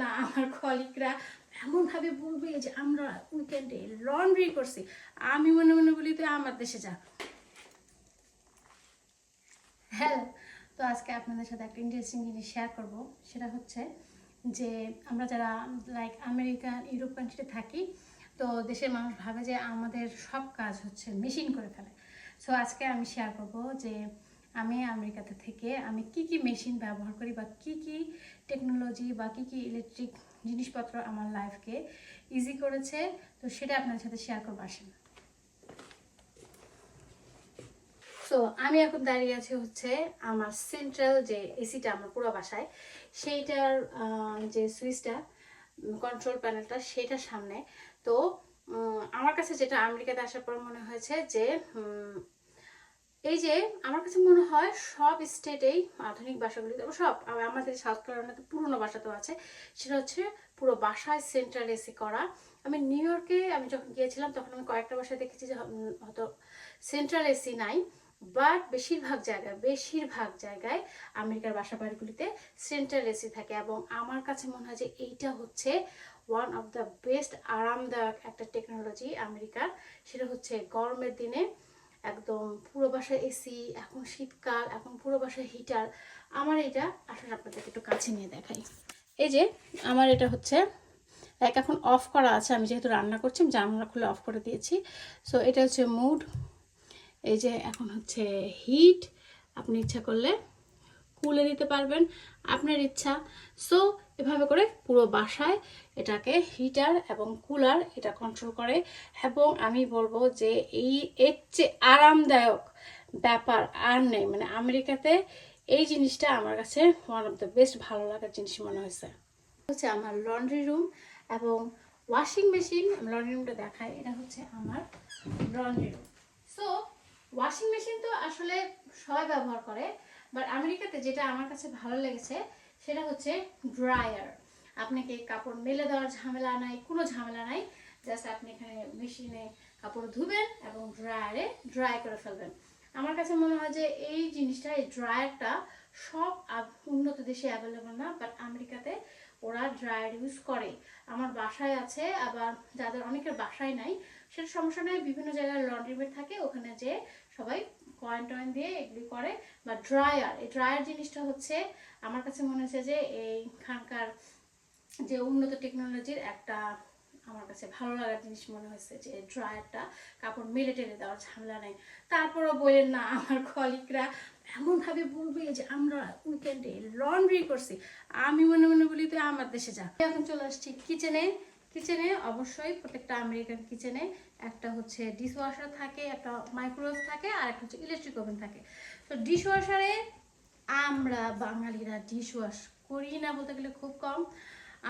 না, আমার কলিগরা এমনভাবে বলবে যে আমরা উইকেন্ডে লন্ড্রি করছি। আমি মনে মনে বলি, তুই আমার দেশে যা। হ্যালো তো আজকে আপনাদের সাথে একটা ইন্টারেস্টিং জিনিস শেয়ার করব। সেটা হচ্ছে যে আমরা যারা লাইক আমেরিকান ইউরোপ কান্ট্রিতে থাকি, তো দেশের মানুষ ভাবে যে আমাদের সব কাজ হচ্ছে মেশিন করে ফেলে। সো আজকে আমি শেয়ার করব যে আমি আমেরিকাতে থেকে আমি কি কি মেশিন ব্যবহার করি বা কি কি টেকনোলজি বা কি কি ইলেকট্রিক জিনিসপত্র আমার লাইফকে ইজি করেছে, তো সেটা আপনার সাথে শেয়ার করব, আসেন। সো আমি এখন দাঁড়িয়ে আছি হচ্ছে আমার সেন্ট্রাল যে এসিটা আমার পুরো বাসায়, সেইটার যে সুইচটা কন্ট্রোল প্যানেলটা সেটার সামনে। তো আমার কাছে যেটা আমেরিকাতে আসার পর মনে হয়েছে যে এই যে আমার কাছে মনে হয় সব স্টেটেই আধুনিক বাসাগুলিতে সব আমাদের সাউথ ক্যারোলিনাতে পুরনো বাসা তো আছে, সেটা হচ্ছে পুরো বাসায় সেন্ট্রাল এসি করা। আমি নিউ ইয়র্কে আমি যখন গিয়েছিলাম, তখন আমি কয়েকটা বাসায় দেখেছি যে হয়তো সেন্ট্রাল এসি নাই, বাট বেশিরভাগ জায়গায় বেশিরভাগ জায়গায় আমেরিকার বাসা বাড়িগুলিতে সেন্ট্রাল এসি থাকে। এবং আমার কাছে মনে হয় যে এইটা হচ্ছে ওয়ান অফ দ্য বেস্ট আরামদায়ক একটা টেকনোলজি আমেরিকার, সেটা হচ্ছে গরমের দিনে একদম পুরো বাসায় এসি এখন শীতকাল, এখন পুরো বাসায় হিটার আমার এটা আসলে আপনাদেরকে একটু কাছে নিয়ে দেখাই। এই যে, আমার এটা হচ্ছে, এক এখন অফ করা আছে, আমি যেহেতু রান্না করছি, আমি জানলা খুলে অফ করে দিয়েছি। সো এটা হচ্ছে মুড এই যে, এখন হচ্ছে হিট আপনি ইচ্ছা করলে কুলে দিতে পারবেন, আপনার ইচ্ছা। সো এভাবে করে পুরো বাসায় এটাকে হিটার এবং কুলার এটা কন্ট্রোল করে। এবং আমি বলব যে এই এর চেয়ে আরামদায়ক ব্যাপার আর নেই। মানে আমেরিকাতে এই জিনিসটা আমার কাছে ওয়ান অফ দ্য বেস্ট ভালো লাগার জিনিস মনে হয়েছে। হচ্ছে আমার লন্ড্রি রুম এবং ওয়াশিং মেশিন লন্ড্রি রুমটা দেখাই। এটা হচ্ছে আমার laundry room so washing machine তো আসলে সবাই ব্যবহার করে বাট আমেরিকাতে যেটা আমার কাছে ভালো লেগেছে সেটা হচ্ছে ড্রায়ার আপনাকে কাপড় মেলে দেওয়ার ঝামেলা নাই, কোনো ঝামেলা নাই। জাস্ট আপনি এখানে মেশিনে কাপড় ধুবেন এবং ড্রায়ারে ড্রাই করে ফেলবেন। আমার কাছে মনে হয় যে এই জিনিসটা, এই ড্রায়ারটা সব উন্নত দেশে অ্যাভেলেবল না বাট আমেরিকাতে ওরা ড্রায়ার ইউজ করে। আমার বাসায় আছে, আবার যাদের অনেকের বাসায় নাই, সেটা সমস্যা নেই। বিভিন্ন জায়গায় লন্ড্রি বেড থাকে, ওখানে যে সবাই কয়েন টয়েন দিয়ে এগুলি করে বা ড্রায়ার এই ড্রায়ার জিনিসটা হচ্ছে আমার কাছে মনে হচ্ছে যে এইখানকার যে উন্নত টেকনোলজির একটা আমার কাছে ভালো লাগার জিনিস মনে হয়েছে যে ড্রায়ারটা কাপড় মেলে টেলে দেওয়ার ঝামেলা নেই। তারপরও বললেন না, আমার কলিগরা এমনভাবে বলবে যে আমরা উইকেন্ডে লন্ড্রি করছি। আমি মনে মনে বলি, তুই আমার দেশে যা। এখন চলে আসছি কিচেনে কিচেনে অবশ্যই প্রত্যেকটা আমেরিকান কিচেনে একটা হচ্ছে ডিশ ওয়াশার থাকে, একটা মাইক্রোওয়েভ থাকে আর একটা হচ্ছে ইলেকট্রিক ওভেন থাকে। তো ডিশ ওয়াশারে আমরা বাঙালিরা ডিশ ওয়াশ করি না বলতে গেলে খুব কম।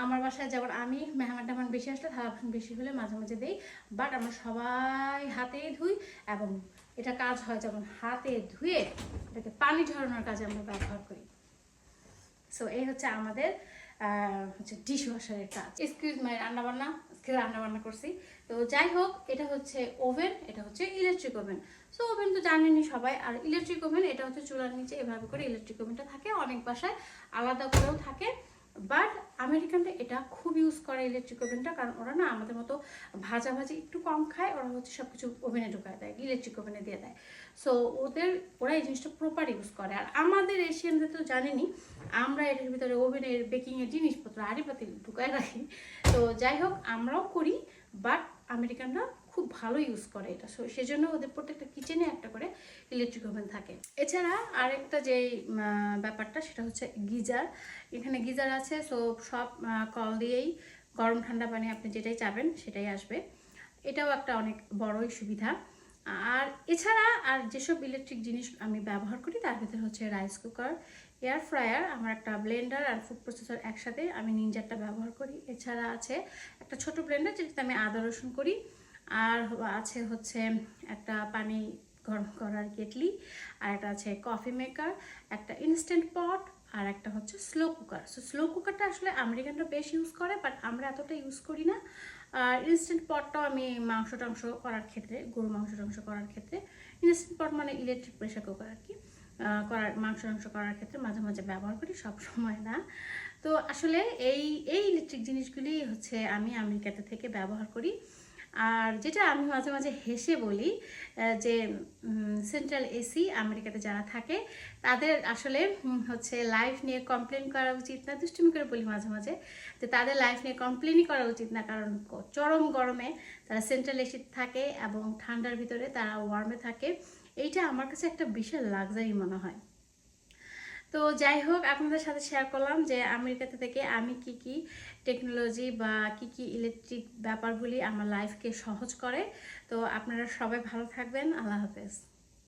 আমার বাসায় যেমন আমি মেহমান টেহমান বেশি আসলে থালা বাসন বেশি হলে মাঝে মাঝে দিই। বাট আমরা সবাই হাতেই ধুই এবং এটা কাজ হয় যেমন হাতে ধুয়ে এটাকে পানি ঝরানোর কাজে আমরা ব্যবহার করি। সো এই হচ্ছে আমাদের হচ্ছে ডিশ ওয়াশারের কাজ। এক্সকিউজ মাই রান্নাবান্না, আজকে রান্নাবান্না করছি। তো যাই হোক, এটা হচ্ছে ওভেন এটা হচ্ছে ইলেকট্রিক ওভেন সো ওভেন তো জানেনই সবাই, আর ইলেকট্রিক ওভেন এটা হচ্ছে চুলার নিচে এভাবে করে ইলেকট্রিক ওভেনটা থাকে। অনেক বাসায় আলাদা করেও থাকে। বাট আমেরিকানরা এটা খুব ইউজ করে ইলেকট্রিক ওভেনটা কারণ ওরা না আমাদের মতো ভাজা ভাজি একটু কম খায়, ওরা হচ্ছে সব কিছু ওভেনে ঢুকায় দেয় ইলেকট্রিক ওভেনে দিয়ে দেয়। সো ওদের, ওরা এই জিনিসটা প্রপার ইউজ করে। আর আমাদের এশিয়ানদের তো জানেনি আমরা এটার ভিতরে ওভেনের বেকিংয়ের জিনিসপত্র পাতিল ঢুকায় রাখি। তো যাই হোক, আমরাও করি বাট আমেরিকানরা খুব ভালো ইউজ করে এটা। সেজন্য ওদের প্রত্যেকটা কিচেনে একটা করে ইলেকট্রিক ওভেন থাকে। এছাড়া আরেকটা যে উম, ব্যাপারটা সেটা হচ্ছে গিজার। এখানে গিজার আছে সো সব কল দিয়েই গরম ঠান্ডা পানি আপনি যেটাই চাবেন সেটাই আসবে। এটাও একটা অনেক বড়ই সুবিধা। আর এছাড়া আর যেসব ইলেকট্রিক জিনিস আমি ব্যবহার করি তার ভিতরে হচ্ছে রাইস কুকার এয়ার ফ্রায়ার আমার একটা ব্লেন্ডার আর ফুড প্রসেসর একসাথে আমি নিনজারটা ব্যবহার করি। এছাড়া আছে একটা ছোট ব্লেন্ডার যেটাতে আমি আদা রসুন করি। আর আছে হচ্ছে একটা পানি গরম করার কেটলি, আর একটা আছে কফি মেকার একটা ইনস্ট্যান্ট পট আর একটা হচ্ছে স্লো কুকার সো স্লো কুকারটা আসলে আমেরিকানরা বেশ ইউজ করে বাট আমরা এতটা ইউজ করি না। আর ইনস্ট্যান্ট পটটাও আমি মাংস টাংস করার ক্ষেত্রে গরু মাংস টাংস করার ক্ষেত্রে ইনস্ট্যান্ট পট মানে ইলেকট্রিক প্রেশার কুকার আর কি করার মাংস টাংস করার ক্ষেত্রে মাঝে মাঝে ব্যবহার করি, সব সময় না। তো আসলে এই এই ইলেকট্রিক জিনিসগুলি হচ্ছে আমি আমেরিকাতে থেকে ব্যবহার করি। আর যেটা আমি মাঝে মাঝে হেসে বলি যে সেন্ট্রাল এসি আমেরিকাতে যারা থাকে, তাদের আসলে হচ্ছে লাইফ নিয়ে কমপ্লেন করা উচিত না। দুষ্টুমি করে বলি মাঝে মাঝে, যে তাদের লাইফ নিয়ে কমপ্লেনই করা উচিত না। কারণ চরম গরমে তারা সেন্ট্রাল এসি থাকে এবং ঠান্ডার ভিতরে তারা ওয়ার্মে থাকে। এইটা আমার কাছে একটা বিশাল লাক্সারি মনে হয়। তো যাই হোক, আপনাদের সাথে শেয়ার করলাম যে আমেরিকাতে থেকে আমি কি কি টেকনোলজি বা কি কি ইলেকট্রিক ব্যাপারগুলি আমার লাইফকে সহজ করে। তো আপনারা সবাই ভালো থাকবেন। আল্লাহ হাফেজ।